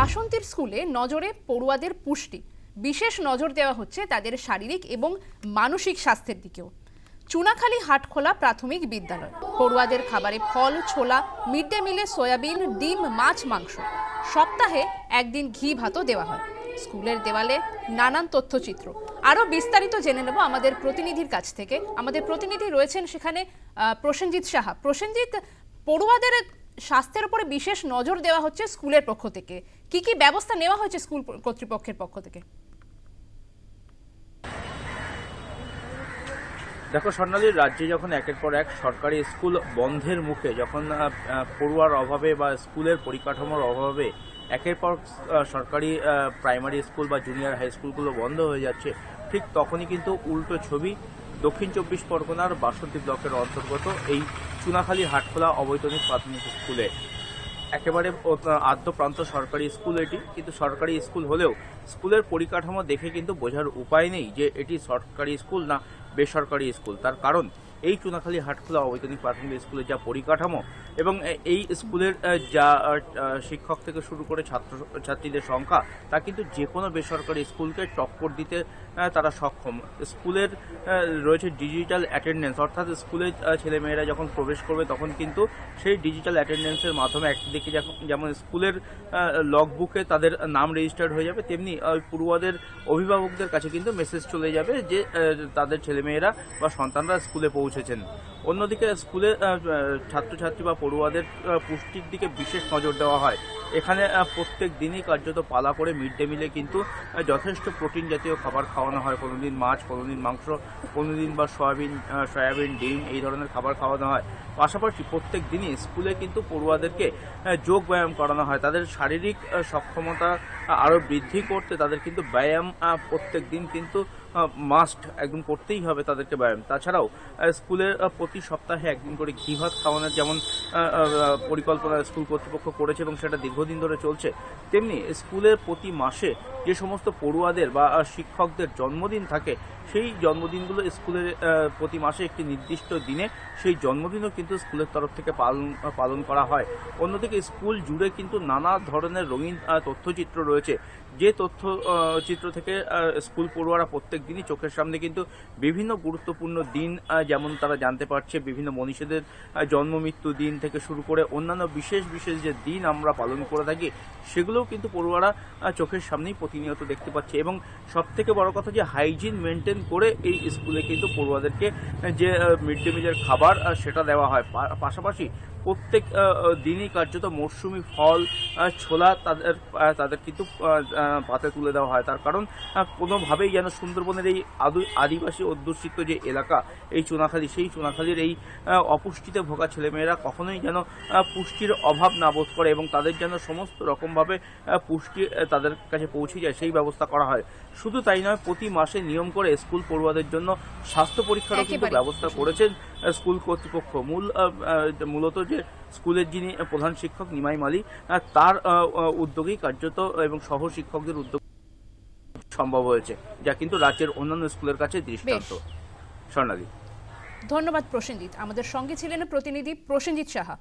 বাসন্তীর স্কুলে নজরে পড়ুয়াদের পুষ্টি। বিশেষ নজর দেওয়া হচ্ছে তাদের শারীরিক এবং মানসিক স্বাস্থ্যের দিকেও। চুনাখালী হাটখোলা প্রাথমিক বিদ্যালয়। পড়ুয়াদের খাবারে ফল, ছোলা, মিড ডে মিলে সয়াবিন, ডিম, মাছ, মাংস। সপ্তাহে একদিন ঘি ভাতও দেওয়া হয়। স্কুলের দেওয়ালে নানান তথ্যচিত্র। আরও বিস্তারিত জেনে নেব আমাদের প্রতিনিধির কাছ থেকে। আমাদের প্রতিনিধি রয়েছেন সেখানে প্রসেনজিৎ সাহা। প্রসেনজিৎ, পড়ুয়াদের স্বাস্থ্যের উপরে বিশেষ নজর দেওয়া হচ্ছে স্কুলের পক্ষ থেকে। কি কি ব্যবস্থা নেওয়া হয়েছে স্কুল কর্তৃপক্ষের পক্ষ থেকে? দেখো স্বর্ণালীর রাজ্যে যখন একের পর এক সরকারি স্কুল বন্ধের মুখে, যখন পড়ুয়ার অভাবে বা স্কুলের পরিকাঠামোর অভাবে একের পর সরকারি প্রাইমারি স্কুল বা জুনিয়র হাই স্কুলগুলো বন্ধ হয়ে যাচ্ছে, ঠিক তখনই কিন্তু উল্টো ছবি দক্ষিণ চব্বিশ পরগনার বাসন্তী ব্লকের অন্তর্গত এই চুনাখালী হাটখোলা অবৈতনিক প্রাথমিক স্কুলে। একেবারে, ও- আদ্য প্রান্ত সরকারি স্কুল এটি, কিন্তু সরকারি স্কুল হলেও স্কুলের পরিকাঠামো দেখে কিন্তু বোঝার উপায় নেই যে এটি সরকারি স্কুল না বেসরকারি স্কুল। তার কারণ, এই চুনাখালী হাটখোলা অবৈতনিক প্রাথমিক স্কুলের যা পরিকাঠামো এবং এই স্কুলের যা শিক্ষক থেকে শুরু করে ছাত্র, ছাত্রীদের সংখ্যা, তা কিন্তু যে কোনো বেসরকারি স্কুলকে টক্কর দিতে তারা সক্ষম। স্কুলের রয়েছে ডিজিটাল অ্যাটেন্ডেন্স, অর্থাৎ স্কুলের ছেলেমেয়েরা যখন প্রবেশ করবে তখন কিন্তু সেই ডিজিটাল অ্যাটেন্ডেন্সের মাধ্যমে একদিকে যেমন স্কুলের লগ বুকে তাদের নাম রেজিস্টার্ড হয়ে যাবে, তেমনি পড়ুয়াদের অভিভাবকদের কাছে কিন্তু মেসেজ চলে যাবে যে তাদের তাদের ছেলেমেয়েরা বা সন্তানরা স্কুলে পৌঁছেছেন। অন্যদিকে স্কুলে ছাত্রছাত্রী বা পড়ুয়াদের পুষ্টির দিকে বিশেষ নজর দেওয়া হয়। এখানে প্রত্যেক দিনই কার্যত পালা করে মিড ডে মিলে কিন্তু যথেষ্ট প্রোটিন জাতীয় খাবার খাওয়ানো হয়। কোনোদিন মাছ, কোনোদিন মাংস, কোনোদিন বা সয়াবিন সয়াবিন, ডিম এই ধরনের খাবার খাওয়ানো হয়। পাশাপাশি প্রত্যেক দিনই স্কুলে কিন্তু পড়ুয়াদেরকে যোগ ব্যায়াম করানো হয়। তাদের শারীরিক সক্ষমতা আরও বৃদ্ধি করতে তাদের কিন্তু ব্যায়াম প্রত্যেক দিন কিন্তু মাস্ট একদম করতেই হবে তাদেরকে ব্যায়াম। তাছাড়াও স্কুলের প্রতি সপ্তাহে একদিন করে ঘি ভাত খাওয়ানোর যেমন পরিকল্পনা স্কুল কর্তৃপক্ষ করেছে এবং সেটা দীর্ঘদিন ধরে চলছে, তেমনি স্কুলের প্রতি মাসে যে সমস্ত পড়ুয়াদের বা শিক্ষকদের জন্মদিন থাকে, সেই জন্মদিনগুলো স্কুলের প্রতি মাসে একটি নির্দিষ্ট দিনে সেই জন্মদিনও কিন্তু স্কুলের তরফ থেকে পালন পালন করা হয়। অন্যদিকে স্কুল জুড়ে কিন্তু নানা ধরনের রঙিন তথ্যচিত্র রয়েছে। যে তথ্য চিত্র থেকে স্কুল পড়ুয়ারা প্রত্যেক দিনই চোখের সামনে কিন্তু বিভিন্ন গুরুত্বপূর্ণ দিন যেমন তারা জানতে পারছে, বিভিন্ন মনীষীদের জন্ম, মৃত্যু দিন থেকে শুরু করে অন্যান্য বিশেষ বিশেষ যে দিন আমরা পালন করে থাকি, সেগুলোও কিন্তু পড়ুয়ারা চোখের সামনেই প্রতিনিয়ত দেখতে পাচ্ছে। এবং সব থেকে বড় কথা যে হাইজিন মেনটেন করে এই স্কুলে কিন্তু পড়ুয়াদেরকে যে মিড ডে মিলের খাবার সেটা দেওয়া হয়। পাশাপাশি প্রত্যেক দিনই কার্যত মরশুমি ফল ছোলা তাদের তাদের কিন্তু পাতে তুলে দেওয়া হয়। তার কারণ কোনোভাবেই যেন সুন্দরবনের এই আদু, আদিবাসী অধ্যুষিত যে এলাকা, এই চুনাখালী, সেই চুনাখালীর এই অপুষ্টিতে ভোগা ছেলেমেয়েরা কখনোই যেন পুষ্টির অভাব না বোধ করে এবং তাদের যেন সমস্ত রকমভাবে পুষ্টি তাদের কাছে পৌঁছে যায় সেই ব্যবস্থা করা হয়। শুধু তাই নয় প্রতি মাসে নিয়ম করে স্কুল পড়ুয়াদের জন্য স্বাস্থ্য পরীক্ষারও কিন্তু ব্যবস্থা করেছেন স্কুল কর্তৃপক্ষ। মূল মূলত যে স্কুলের যিনি প্রধান শিক্ষক নিমাই মালি তার উদ্যোগেই কার্যত এবং সহ শিক্ষকদের উদ্যোগ সম্ভব হয়েছে যা কিন্তু রাজ্যের অন্যান্য স্কুলের কাছে দৃষ্টান্ত। স্বর্ণালী। ধন্যবাদ প্রসেনজিৎ। আমাদের সঙ্গে ছিলেন প্রতিনিধি প্রসেনজিৎ সাহা।